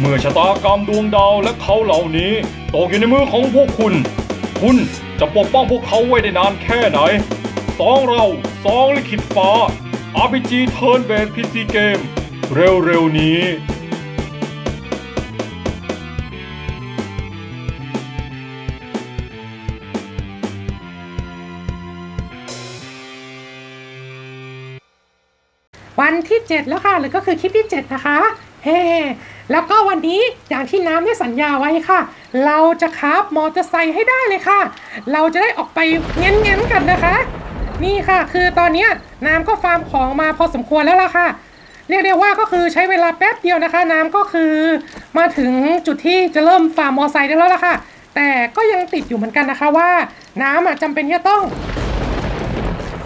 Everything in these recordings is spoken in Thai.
เมื่อชะตากรรมดวงดาวและเขาเหล่านี้ตกอยู่ในมือของพวกคุณ คุณจะปกป้องพวกเขาไว้ได้นานแค่ไหนสองเราสองลิขิตฟ้า RPG Turn Based PC Game เร็วๆนี้วันที่ 7 แล้วค่ะ หรือก็คือคลิปที่ 7 นะคะ เฮ้แล้วก็วันนี้อย่างที่น้ำได้สัญญาไว้ค่ะ เราจะขับมอเตอร์ไซค์ให้ได้เลยค่ะ เราจะได้ออกไปเงี้ยนๆกันนะคะ นี่ค่ะ คือตอนเนี้น้ำก็ฟาร์มของมาพอสมควรแล้วล่ะค่ะ เรียกได้ว่าก็คือใช้เวลาแป๊บเดียวนะคะ น้ำก็คือมาถึงจุดที่จะเริ่มฟาร์มมอเตอร์ไซค์ได้แล้วล่ะค่ะ แต่ก็ยังติดอยู่เหมือนกันนะคะว่า น้ำจำเป็นที่จะต้อง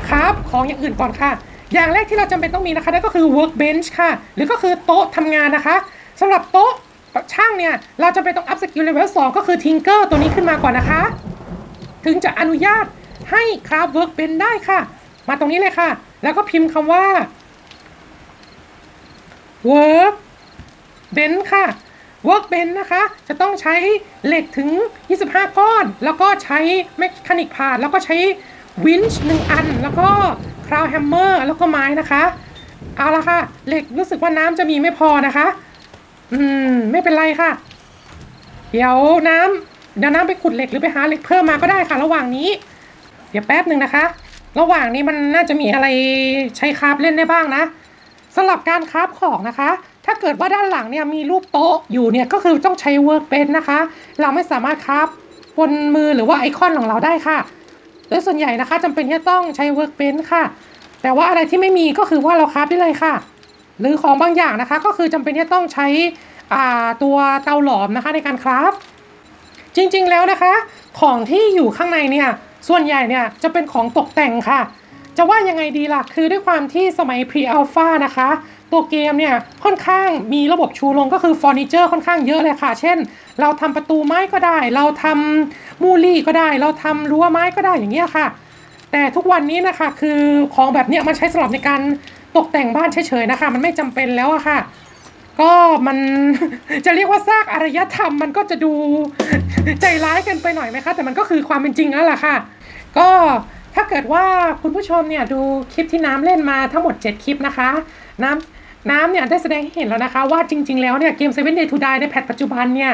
ครับของอย่างอื่นก่อนค่ะ อย่างแรกที่เราจำเป็นต้องมีนะคะนั่นก็คือ workbench ค่ะ หรือก็คือโต๊ะทำงานนะคะสำหรับโต๊ะช่างเนี่ย เราจะเป็นต้อง up skill level 2ก็คือ tinker ตัวนี้ขึ้นมาก่อนนะคะ ถึงจะอนุญาตให้คราฟ workbench ได้ค่ะ มาตรงนี้เลยค่ะ แล้วก็พิมพ์คำว่า work bench ค่ะ workbench นะคะ จะต้องใช้เหล็กถึง 25 ก้อน แล้วก็ใช้ mechanic part แล้วก็ใช้ winch หนึ่งอัน แล้วก็ crown hammer แล้วก็ไม้นะคะเอาละค่ะเหล็กรู้สึกว่าน้ำจะมีไม่พอนะคะ อืม ไม่เป็นไรค่ะ เดี๋ยวน้ำเดี๋ยวน้ำไปขุดเหล็กหรือไปหาเหล็กเพิ่มมาก็ได้ค่ะ ระหว่างนี้ เดี๋ยวแป๊บหนึ่งนะคะ ระหว่างนี้มันน่าจะมีอะไรใช้คราฟเล่นได้บ้างนะสำหรับการคราฟของนะคะ ถ้าเกิดว่าด้านหลังเนี่ยมีรูปโต๊ะอยู่เนี่ยก็คือต้องใช้เวิร์กเ c นนะคะ เราไม่สามารถคราฟบนมือหรือว่าไอคอนของเราได้ค่ะ โดยส่วนใหญ่นะคะจำเป็นที่ต้องใช้เวิร์กเ c นค่ะ แต่ว่าอะไรที่ไม่มีก็คือว่าเราคราฟได้เลยค่ะ หรือของบางอย่างนะคะ ก็คือจำเป็นที่ต้องใช้อ่าตัวเตาหลอมนะคะในการคราฟจริงๆแล้วนะคะ ของที่อยู่ข้างในเนี่ยส่วนใหญ่เนี่ยจะเป็นของตกแต่งค่ะ จะว่ายังไงดีล่ะคือด้วยความที่สมัย Pre-Alpha นะคะ ตัวเกมเนี่ยค่อนข้างมีระบบชูลงก็คือเฟอร์นิเจอร์ค่อนข้างเยอะเลยค่ะ เช่น เราทำประตูไม้ก็ได้ เราทำ มูลี่ก็ได้ เราทำรั้วไม้ก็ได้อย่างเงี้ยค่ะ แต่ทุกวันนี้นะคะคือของแบบเนี้ยมันใช้สำหรับในการตกแต่งบ้านเฉยๆนะคะ มันไม่จำเป็นแล้วอะค่ะ ก็มันจะเรียกว่าซากอารยธรรมมันก็จะดูใจร้ายกันไปหน่อยไหมคะ แต่มันก็คือความเป็นจริงแล้วล่ะค่ะ ก็ถ้าเกิดว่าคุณผู้ชมเนี่ยดูคลิปที่น้ำเล่นมาทั้งหมด 7 คลิปนะคะ น้ำ น้ำเนี่ยได้แสดงให้เห็นแล้วนะคะ ว่าจริง ๆ แล้วเนี่ยเกม Seven Day to Die ในแพทปัจจุบันเนี่ย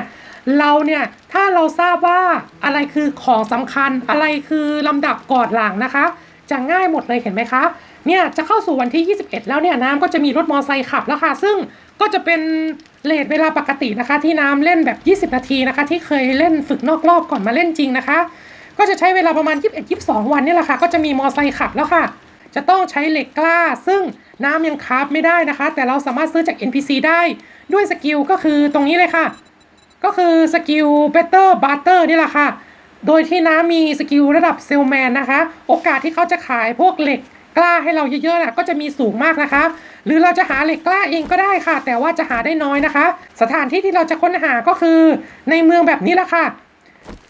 เราเนี่ยถ้าเราทราบว่าอะไรคือของสำคัญอะไรคือลำดับก่อนหลังนะคะ จะง่ายหมดเลยเห็นไหมคะเนี่ยจะเข้าสู่วันที่ 21 แล้วเนี่ยน้ำก็จะมีรถมอเตอร์ไซค์ขับแล้วค่ะ ซึ่งก็จะเป็นเลทเวลาปกตินะคะ ที่น้ำเล่นแบบ 20 นาทีนะคะ ที่เคยเล่นฝึกนอกรอบก่อนมาเล่นจริงนะคะ ก็จะใช้เวลาประมาณ 21-22 วันนี่แหละค่ะ ก็จะมีมอเตอร์ไซค์ขับแล้วค่ะ จะต้องใช้เหล็กกล้า ซึ่งน้ำยังคราฟไม่ได้นะคะ แต่เราสามารถซื้อจาก NPC ได้ด้วยสกิลก็คือตรงนี้เลยค่ะ ก็คือสกิล Better Barter นี่แหละค่ะ โดยที่น้ามีสกิลระดับเซลแมนนะคะ โอกาสที่เขาจะขายพวกเหล็กกล้าให้เราเยอะๆน่ะก็จะมีสูงมากนะคะ หรือเราจะหาเหล็กกล้าเองก็ได้ค่ะ แต่ว่าจะหาได้น้อยนะคะ สถานที่ที่เราจะค้นหาก็คือในเมืองแบบนี้แหละค่ะ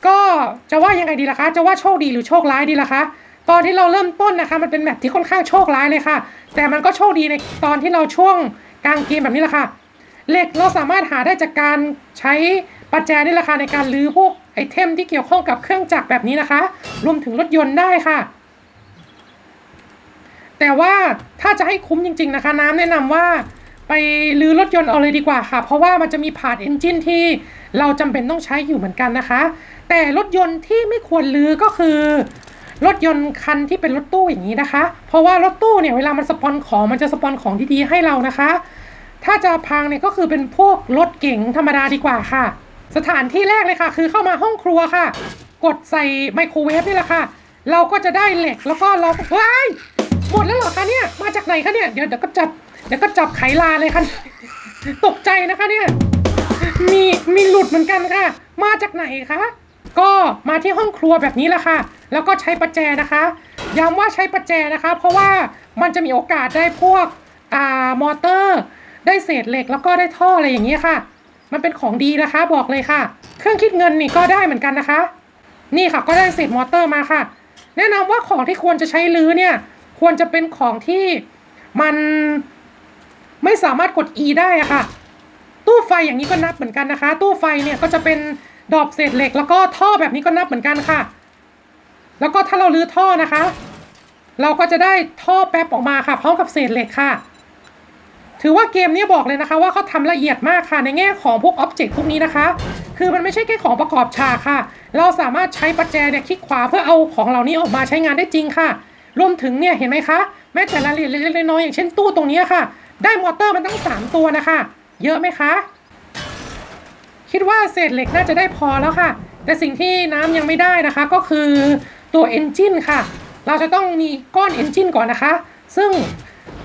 ก็จะว่ายังไงดีล่ะคะ จะว่าโชคดีหรือโชคร้ายดีล่ะคะ ตอนที่เราเริ่มต้นนะคะมันเป็นแมปที่ค่อนข้างโชคร้ายเลยค่ะ แต่มันก็โชคดีในตอนที่เราช่วงกลางเกมแบบนี้แหละค่ะเหล็กเราสามารถหาได้จากการใช้ปัจแจนี่แหละค่ะในการลื้อพวกไอเทมที่เกี่ยวข้องกับเครื่องจักรแบบนี้นะคะ รวมถึงรถยนต์ได้ค่ะ แต่ว่าถ้าจะให้คุ้มจริง ๆนะคะ น้ำแนะนำว่าไปลื้อรถยนต์เอาเลยดีกว่าค่ะ เพราะว่ามันจะมีพาร์ทเอนจินที่เราจำเป็นต้องใช้อยู่เหมือนกันนะคะ แต่รถยนต์ที่ไม่ควรลื้อก็คือ รถยนต์คันที่เป็นรถตู้อย่างนี้นะคะ เพราะว่ารถตู้เนี่ยเวลามันสปอนของมันจะสปอนของดีๆให้เรานะคะ ถ้าจะพังเนี่ยก็คือเป็นพวกรถเก๋งธรรมดาดีกว่าค่ะ สถานที่แรกเลยค่ะ คือเข้ามาห้องครัวค่ะ กดใส่ไมโครเวฟนี่แหละค่ะ เราก็จะได้เหล็กแล้วก็เราว้ายหมดแล้วเหรอคะเนี่ยมาจากไหนคะเนี่ยเดี๋ยวเดี๋ยวก็จับเดี๋ยวก็จับไขลาเลยค่ะตกใจนะคะเนี่ยมีมีหลุดเหมือนกันค่ะ มาจากไหนคะ ก็มาที่ห้องครัวแบบนี้แหละค่ะ แล้วก็ใช้ประแจนะคะ ย้ำว่าใช้ประแจนะคะ เพราะว่ามันจะมีโอกาสได้พวกอ่ามอเตอร์ ได้เศษเหล็กแล้วก็ได้ท่ออะไรอย่างเงี้ยค่ะ มันเป็นของดีนะคะบอกเลยค่ะ เครื่องคิดเงินนี่ก็ได้เหมือนกันนะคะ นี่ค่ะก็ได้เศษมอเตอร์มาค่ะ แนะนำว่าของที่ควรจะใช้ลื้อเนี่ย ควรจะเป็นของที่มันไม่สามารถกด E ได้อะค่ะ ตู้ไฟอย่างนี้ก็นับเหมือนกันนะคะ ตู้ไฟเนี่ยก็จะเป็น ดอกเศษเหล็ก แล้วก็ท่อแบบนี้ก็นับเหมือนกันค่ะ แล้วก็ถ้าเราลื้อท่อนะคะ เราก็จะได้ท่อแป๊บออกมาค่ะพร้อมกับเศษเหล็กค่ะ ถือว่าเกมนี้บอกเลยนะคะว่าเขาทำละเอียดมากค่ะในแง่ของพวกอ็อบเจกต์พวกนี้นะคะ คือมันไม่ใช่แค่ของประกอบฉากค่ะ เราสามารถใช้ประแจเนี่ยคลิกขวาเพื่อเอาของเหล่านี้ออกมาใช้งานได้จริงค่ะ รวมถึงเนี่ยเห็นไหมคะแม้แต่รายละเอียดเล็กๆน้อยๆอย่างเช่นตู้ตรงนี้ค่ะ ได้มอเตอร์มันตั้ง 3 ตัวนะคะ เยอะไหมคะ คิดว่าเศษเหล็กน่าจะได้พอแล้วค่ะ แต่สิ่งที่น้ำยังไม่ได้นะคะ ก็คือตัวเอนจินค่ะ เราจะต้องมีก้อนเอนจินก่อนนะคะ ซึ่ง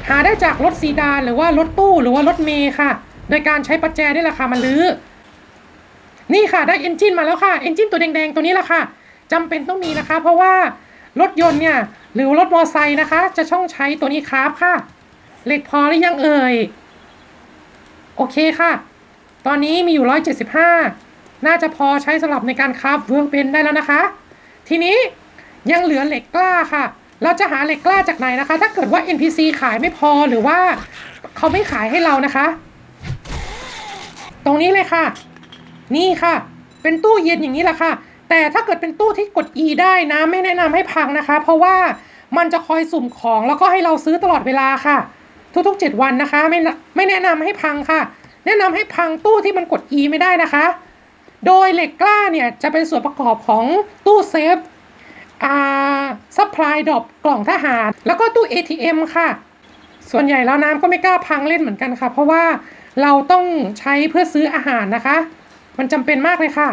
หาได้จากรถซีดานหรือว่ารถตู้หรือว่ารถเมย์ค่ะ โดยการใช้ประแจนี่แหละค่ะมาลื้อนี่ค่ะได้เอนจินมาแล้วค่ะเอนจินตัวแดงๆตัวนี้แหละค่ะจำเป็นต้องมีนะคะ เพราะว่ารถยนต์เนี่ยหรือรถมอไซค์นะคะ จะช่องใช้ตัวนี้ครับค่ะเหล็กพอหรือยังเอ่ยโอเคค่ะ ตอนนี้มีอยู่ 175 น่าจะพอใช้สำหรับในการคราฟเวิร์กเบนได้แล้วนะคะ ทีนี้ยังเหลือเหล็กกล้าค่ะ เราจะหาเหล็กกล้าจากไหนนะคะ ถ้าเกิดว่า NPC ขายไม่พอหรือว่าเขาไม่ขายให้เรานะคะ ตรงนี้เลยค่ะ นี่ค่ะ เป็นตู้เย็นอย่างนี้แหละค่ะ แต่ถ้าเกิดเป็นตู้ที่กด E ได้นะไม่แนะนำให้พังนะคะ เพราะว่ามันจะคอยสุ่มของแล้วก็ให้เราซื้อตลอดเวลาค่ะ ทุกๆ 7 วันนะคะ ไม่ไม่แนะนำให้พังค่ะ แนะนำให้พังตู้ที่มันกด E ไม่ได้นะคะ โดยเหล็กกล้าเนี่ยจะเป็นส่วนประกอบของตู้เซฟอ่าซัพพลายดรอปกล่องทหาร แล้วก็ตู้ ATM ค่ะ ส่วนใหญ่แล้วน้ำก็ไม่กล้าพังเล่นเหมือนกันค่ะ เพราะว่าเราต้องใช้เพื่อซื้ออาหารนะคะ มันจำเป็นมากเลยค่ะ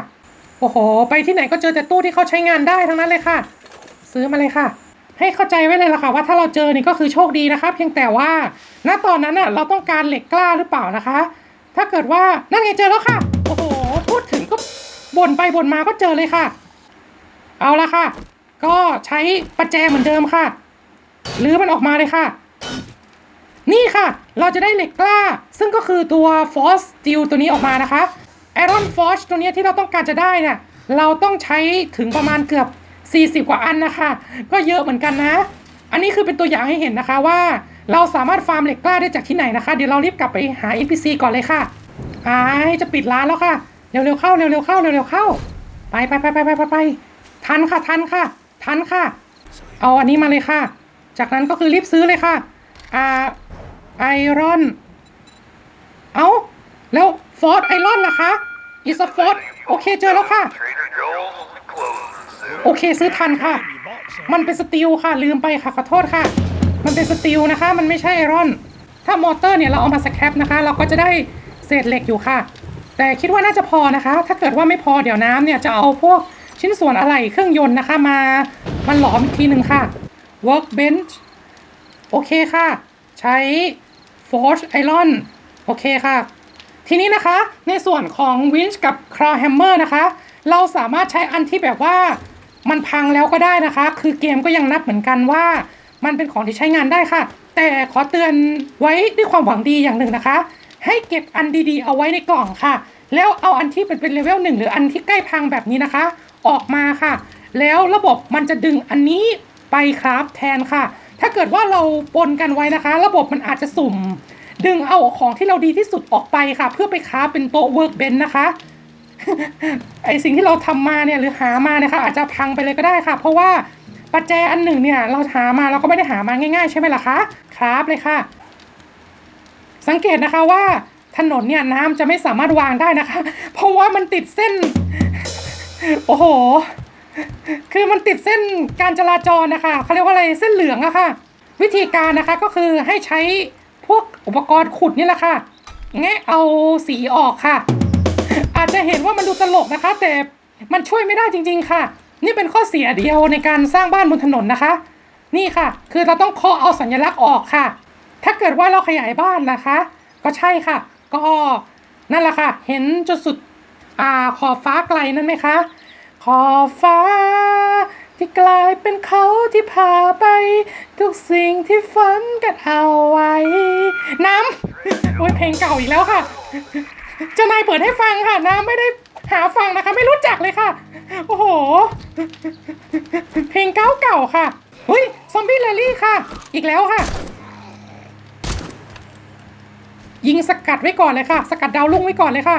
โอ้โห ไปที่ไหนก็เจอแต่ตู้ที่เขาใช้งานได้ทั้งนั้นเลยค่ะ ซื้อมาเลยค่ะ ให้เข้าใจไว้เลยล่ะค่ะ ว่าถ้าเราเจอนี่ก็คือโชคดีนะคะ เพียงแต่ว่า ณตอนนั้นน่ะเราต้องการเหล็กกล้าหรือเปล่านะคะ ถ้าเกิดว่านั่นไงเจอแล้วค่ะ โอ้โห พูดถึงก็บ่นไปบ่นมาก็เจอเลยค่ะ เอาละค่ะ ก็ใช้ประแจเหมือนเดิมค่ะลื้อมันออกมาเลยค่ะ นี่ค่ะ เราจะได้เหล็กกล้า ซึ่งก็คือตัว Force Steel ตัวนี้ออกมานะคะ Iron Forge ตัวนี้ที่เราต้องการจะได้เนี่ยเราต้องใช้ถึงประมาณเกือบ 40 กว่าอันนะคะ ก็เยอะเหมือนกันนะ อันนี้คือเป็นตัวอย่างให้เห็นนะคะว่า เราสามารถฟาร์มเหล็กกล้าได้จากที่ไหนนะคะ เดี๋ยวเรารีบกลับไปหา NPC ก่อนเลยค่ะไอจะปิดร้านแล้วค่ะ เร็วๆเข้าเร็วๆเข้าเร็วๆเข้า ไปไปไปไปไปไปไปทันค่ะทันค่ะ ทันค่ะ เอาอันนี้มาเลยค่ะ จากนั้นก็คือรีบซื้อเลยค่ะอ่าไอรอน เอาแล้วฟอร์ดไอรอนล่ะคะอิสฟอร์ดโอเคเจอแล้วค่ะ โอเคซื้อทันค่ะ มันเป็นสตีลค่ะลืมไปค่ะขอโทษค่ะ มันเป็นสตีลนะคะ มันไม่ใช่ไอรอน ถ้ามอเตอร์เนี่ยเราเอามาสแครปนะคะ เราก็จะได้เศษเหล็กอยู่ค่ะ แต่คิดว่าน่าจะพอนะคะ ถ้าเกิดว่าไม่พอเดี๋ยวน้ำเนี่ยจะเอาพวกชิ้นส่วนอะไรเครื่องยนต์นะคะมา มันหลอมอีกทีหนึ่งค่ะ workbench โอเคค่ะ ใช้ forge iron โอเคค่ะ ทีนี้นะคะในส่วนของ winch กับ claw hammer นะคะ เราสามารถใช้อันที่แบบว่ามันพังแล้วก็ได้นะคะ คือเกมก็ยังนับเหมือนกันว่า มันเป็นของที่ใช้งานได้ค่ะ แต่ขอเตือนไว้ด้วยความหวังดีอย่างหนึ่งนะคะ ให้เก็บอันดีๆ เอาไว้ในกล่องค่ะ แล้วเอาอันที่เป็นเป็นเลเวลหนึ่งหรืออันที่ใกล้พังแบบนี้นะคะ ออกมาค่ะ แล้วระบบมันจะดึงอันนี้ไปครับแทนค่ะ ถ้าเกิดว่าเราปนกันไว้นะคะ ระบบมันอาจจะสุ่ม ดึงเอาของที่เราดีที่สุดออกไปค่ะ เพื่อไปค้าเป็นโต๊ะเวิร์กเบนนะคะไอสิ่งที่เราทำมาเนี่ยหรือหามาเนี่ยค่ะอาจจะพังไปเลยก็ได้ค่ะ เพราะว่า ปัจแจอันหนึ่งเนี่ยเราหามาเราก็ไม่ได้หามาง่ายๆ ใช่ไหมล่ะคะครับเลยค่ะ สังเกตนะคะว่าถนนเนี่ยน้ำจะไม่สามารถวางได้นะคะ เพราะว่ามันติดเส้น โอ้โห คือมันติดเส้นการจราจรนะคะเขาเรียกว่าอะไรเส้นเหลืองอะค่ะ วิธีการนะคะก็คือให้ใช้พวกอุปกรณ์ขุดนี่แหละค่ะแงะเอาสีออกค่ะ อาจจะเห็นว่ามันดูตลกนะคะ แต่มันช่วยไม่ได้จริง ๆ ค่ะ นี่เป็นข้อเสียเดียวในการสร้างบ้านบนถนนนะคะ นี่ค่ะ คือเราต้องเคาะเอาสัญลักษณ์ออกค่ะ ถ้าเกิดว่าเราขยายบ้านนะคะ ก็ใช่ค่ะ ก็นั่นแหละค่ะ เห็นจุดสุดอ่าขอบฟ้าไกลนั่นไหมคะ ขอบฟ้า ที่กลายเป็นเขาที่พาไป ทุกสิ่งที่ฝันกันเอาไว้ น้ำโอ้ยเพลงเก่าอีกแล้วค่ะ จะนายเปิดให้ฟังค่ะ น้ำไม่ได้ หาฟังนะคะไม่รู้จักเลยค่ะ โอ้โห เพลงเก่าเก่าๆค่ะเฮ้ยซอมบี้แรลลี่ค่ะ อีกแล้วค่ะ ยิงสกัดไว้ก่อนเลยค่ะ สกัดดาวลุ่งไว้ก่อนเลยค่ะ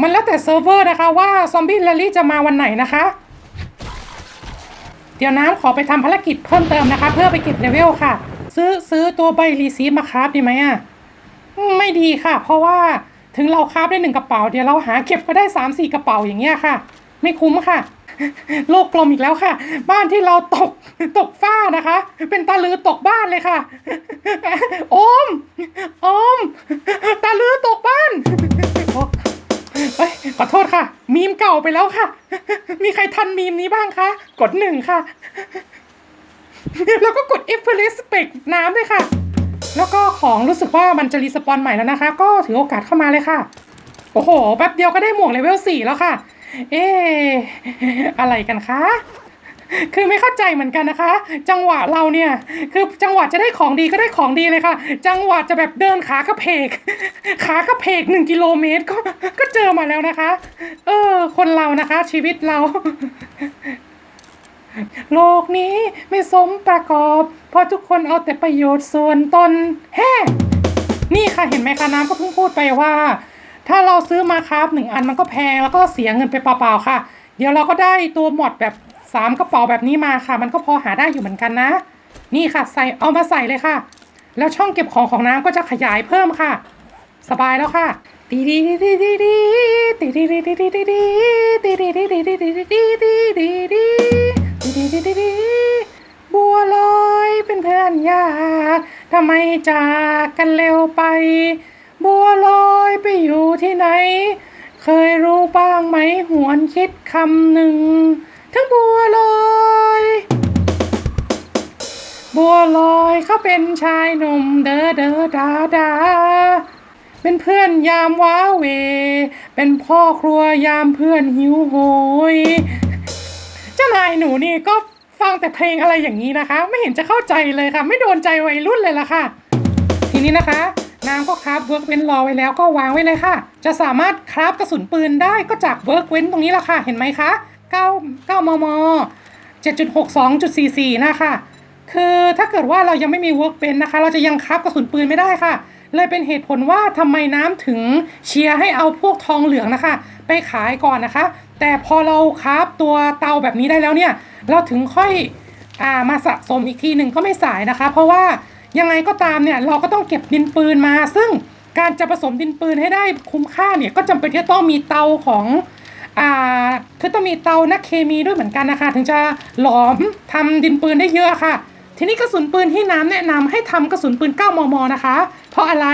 มันแล้วแต่เซิร์ฟเวอร์นะคะว่าซอมบี้แรลลี่จะมาวันไหนนะคะ เดี๋ยวน้ำขอไปทำภารกิจเพิ่มเติมนะคะ เพื่อไปเก็บเลเวลค่ะ ซื้อซื้อตัวใบรีซีฟมาคราฟดีไหมอะ ไม่ดีค่ะ เพราะว่าถึงเราคาฟได้หนึ่งกระเป๋าเดี๋ยวเราหาเก็บก็ได้สามสี่กระเป๋าอย่างเงี้ยค่ะ ไม่คุ้มค่ะ โลกกลมอีกแล้วค่ะ บ้านที่เราตกตกฝ้านะคะ เป็นตาลือตกบ้านเลยค่ะโอมโอมตาลือตกบ้านโอ๊ะเอ้ยขอโทษค่ะ มีมเก่าไปแล้วค่ะ มีใครทันมีมนี้บ้างคะ กดหนึ่งค่ะ แล้วก็กด F เพื่อ respect น้ำด้วยค่ะ แล้วก็ของรู้สึกว่ามันจะรีสปอนใหม่แล้วนะคะ ก็ถือโอกาสเข้ามาเลยค่ะ โอ้โห แป๊บเดียวก็ได้หมวกเลเวลสี่แล้วค่ะ เอ๊ะอะไรกันคะ คือไม่เข้าใจเหมือนกันนะคะ จังหวะเราเนี่ย คือจังหวะจะได้ของดีก็ได้ของดีเลยค่ะ จังหวะจะแบบเดินขากระเพก ขากระเพกหนึ่งกิโลเมตรก็ก็เจอมาแล้วนะคะ เออ คนเรานะคะ ชีวิตเรา โลกนี้ไม่สมประกอบ เพราะทุกคนเอาแต่ประโยชน์ส่วนตนแฮ่นี่ค่ะเห็นไหมคะน้ำก็เพิ่งพูดไปว่า ถ้าเราซื้อมาครับหนึ่งอันมันก็แพงแล้วก็เสียเงินไปเปล่าๆค่ะ เดี๋ยวเราก็ได้ตัวหมดแบบสามกระเป๋าแบบนี้มาค่ะ มันก็พอหาได้อยู่เหมือนกันนะ นี่ค่ะใส่เอามาใส่เลยค่ะ แล้วช่องเก็บของของน้ำก็จะขยายเพิ่มค่ะ สบายแล้วค่ะดีดีดีดีดีดีดีดีดีดีดีดีดี ทำไมจากกันเร็วไป บัวลอยไปอยู่ที่ไหน เคยรู้บ้างไหมหวนคิดคำหนึ่ง ทั้งบัวลอย บัวลอยเขาเป็นชายหนุ่มเด้อเด้อดาดาเป็นเพื่อนยามว้าเว เป็นพ่อครัวยามเพื่อนหิวโหย เจ้านายหนูนี่ก็ ฟังแต่เพลงอะไรอย่างนี้นะคะ ไม่เห็นจะเข้าใจเลยค่ะ ไม่โดนใจวัยรุ่นเลยล่ะค่ะ ทีนี้นะคะน้ำก็คราฟเวิร์กเว้นรอไว้แล้วก็วางไว้เลยค่ะ จะสามารถคราฟกระสุนปืนได้ก็จากเวิร์กเว้นตรงนี้แหละค่ะ เห็นไหมคะ9 9มม 7.62.44 นะคะ คือถ้าเกิดว่าเรายังไม่มีเวิร์กเป็นนะคะ เราจะยังคราฟกระสุนปืนไม่ได้ค่ะ เลยเป็นเหตุผลว่าทำไมน้ำถึงเชียร์ให้เอาพวกทองเหลืองนะคะ ไปขายก่อนนะคะ แต่พอเราคราฟตัวเตาแบบนี้ได้แล้วเนี่ย เราถึงค่อยอามาสะสมอีกทีหนึ่งก็ไม่สายนะคะ เพราะว่ายังไงก็ตามเนี่ยเราก็ต้องเก็บดินปืนมา ซึ่งการจะผสมดินปืนให้ได้คุ้มค่าเนี่ยก็จำเป็นที่จะต้องมีเตาของอ่าคือต้องมีเตานักเคมีด้วยเหมือนกันนะคะ ถึงจะหลอมทำดินปืนได้เยอะค่ะ ทีนี้กระสุนปืนที่น้ำแนะนำให้ทำกระสุนปืน 9 มม นะคะ เพราะอะไร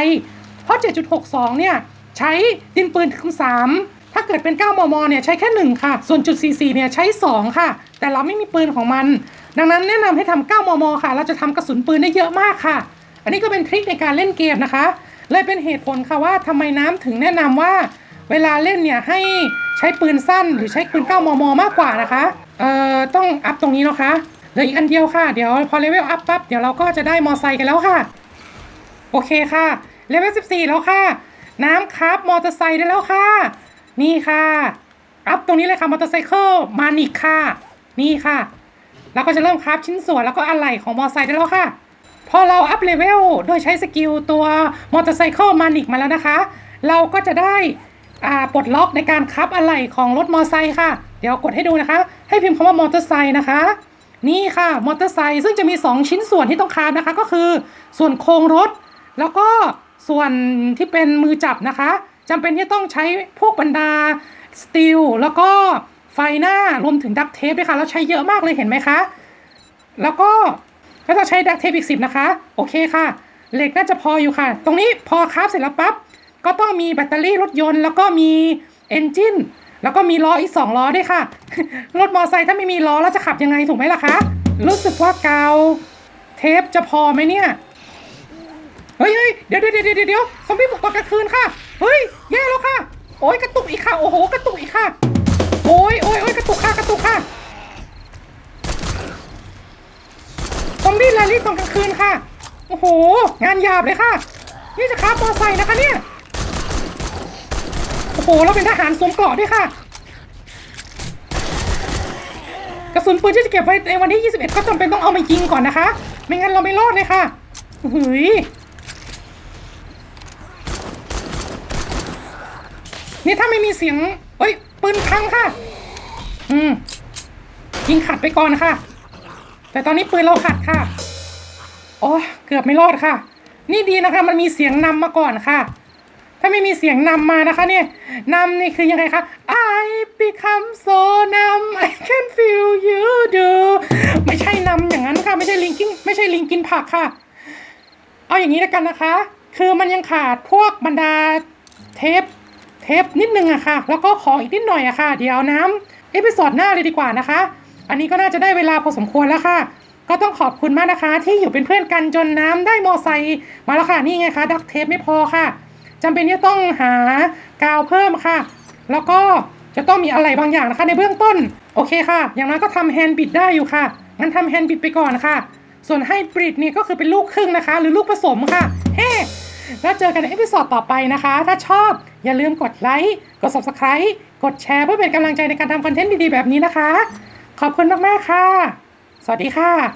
เพราะ 7.62 เนี่ยใช้ดินปืนถึง 3 ถ้าเกิดเป็น 9 มม เนี่ยใช้แค่ 1 ค่ะ ส่วนจุด 44 เนี่ยใช้ 2 ค่ะ แต่เราไม่มีปืนของมัน ดังนั้นแนะนำให้ทำ9มม ค่ะ เราจะทำกระสุนปืนได้เยอะมากค่ะ อันนี้ก็เป็นทริคในการเล่นเกมนะคะ เลยเป็นเหตุผลค่ะว่าทำไมน้ำถึงแนะนำว่า เวลาเล่นเนี่ยให้ใช้ปืนสั้นหรือใช้ปืน 9 มม มากกว่านะคะ เอ่อ ต้องอัพตรงนี้นะคะเหลืออีกอันเดียวค่ะ เดี๋ยวพอเลเวลอัพปั๊บ เดี๋ยวเราก็จะได้มอไซค์กันแล้วค่ะ โอเคค่ะ เลเวล 14 แล้วค่ะ น้ำครับมอเตอร์ไซค์ได้แล้วค่ะ นี่ค่ะ อัพตรงนี้เลยค่ะมอเตอร์ไซค์มานิกค่ะ นี่ค่ะเราก็จะเริ่มคราฟชิ้นส่วนแล้วก็อะไหล่ของมอเตอร์ไซค์ได้แล้วค่ะ พอเราอัพเลเวลโดยใช้สกิลตัวมอเตอร์ไซค์มานิกมาแล้วนะคะ เราก็จะได้อ่าปลดล็อกในการคับอะไหล่ของรถมอเตอร์ไซค์ค่ะ เดี๋ยวกดให้ดูนะคะ ให้พิมพ์คำว่ามอเตอร์ไซค์นะคะ นี่ค่ะมอเตอร์ไซค์ซึ่งจะมี 2 ชิ้นส่วนที่ต้องคราฟนะคะ ก็คือ ส่วนโครงรถ แล้วก็ส่วนที่เป็นมือจับนะคะ จำเป็นที่ต้องใช้พวกบรรดาสตีลแล้วก็ไฟหน้ารวมถึงดักเทปด้วยค่ะ แล้วใช้เยอะมากเลยเห็นไหมคะ แล้วก็ก็ต้องใช้ดักเทปอีกสิบนะคะ โอเคค่ะ เหล็กน่าจะพออยู่ค่ะ ตรงนี้พอคราฟเสร็จแล้วปั๊บ ก็ต้องมีแบตเตอรี่รถยนต์ แล้วก็มีเอนจินแล้วก็มีล้ออีกสองล้อด้วยค่ะ รถมอเตอร์ไซค์ถ้าไม่มีล้อแล้วจะขับยังไงถูกไหมล่ะคะ รู้สึกว่ากาวเทปจะพอไหมเนี่ย เฮ้ยเดี๋ยวเดี๋ยวเดี๋ยวเดี๋ยวเดี๋ยวซอมบี้บุกตอนกลางคืนค่ะ เฮ้ยแย่แล้วค่ะ โอ้ยกระตุกอีกค่ะ โอ้โห กระตุกอีกค่ะ โอ้ยโอ้ยโอ้ยกระตุกค่ะ กระตุกค่ะ ซอมบี้แรลลี่ตอนกลางคืนค่ะ โอ้โห งานหยาบเลยค่ะ นี่จะขับมอไซค์นะคะเนี่ย โอ้โห เราเป็นทหารสวมเกราะด้วยค่ะ กระสุนปืนที่จะเก็บไว้ในวันที่ 21 ก็จำเป็นต้องเอามายิงก่อนนะคะ ไม่งั้นเราไม่รอดเลยค่ะหืย นี่ถ้าไม่มีเสียงเอ้ยปืนพังค่ะ อืมยิงขัดไปก่อนค่ะ แต่ตอนนี้ปืนเราขัดค่ะโอ้เกือบไม่รอดค่ะ นี่ดีนะคะ มันมีเสียงนำมาก่อนค่ะ ถ้าไม่มีเสียงนำมานะคะ เนี่ยนำนี่คือยังไงคะ I become so numb I can feel you do ไม่ใช่นำอย่างนั้นค่ะ ไม่ใช่ลิงกินไม่ใช่ลิงกินผักค่ะ เอาอย่างนี้แล้วกันนะคะ คือมันยังขาดพวกบรรดาเทป ทปนิดนึงอะค่ะ แล้วก็ขออีกนิดหน่อยอะค่ะ เดี๋ยวน้ำเอพิโซดหน้าเลยดีกว่านะคะ อันนี้ก็น่าจะได้เวลาพอสมควรแล้วค่ะ ก็ต้องขอบคุณมากนะคะ ที่อยู่เป็นเพื่อนกันจนน้ำได้มอไซค์มาแล้วค่ะนี่ไงคะดักเทปไม่พอค่ะจำเป็นที่ต้องหากาวเพิ่มค่ะ แล้วก็จะต้องมีอะไรบางอย่างนะคะ ในเบื้องต้นโอเคค่ะ อย่างนั้นก็ทำแฮนด์บิดได้อยู่ค่ะงั้นทำแฮนด์บิดไปก่อนค่ะ ส่วนไฮบริดนี่ก็คือเป็นลูกครึ่งนะคะ หรือลูกผสมค่ะเฮ้แล้วเจอกันในเอพิ o d ดต่อไปนะคะ ถ้าชอบ อย่าลืมกดไลค์ กด subscribe กดแชร์เพื่อเป็นกำลังใจในการทำคอนเทนต์ดีๆแบบนี้นะคะ ขอบคุณมากๆค่ะ สวัสดีค่ะ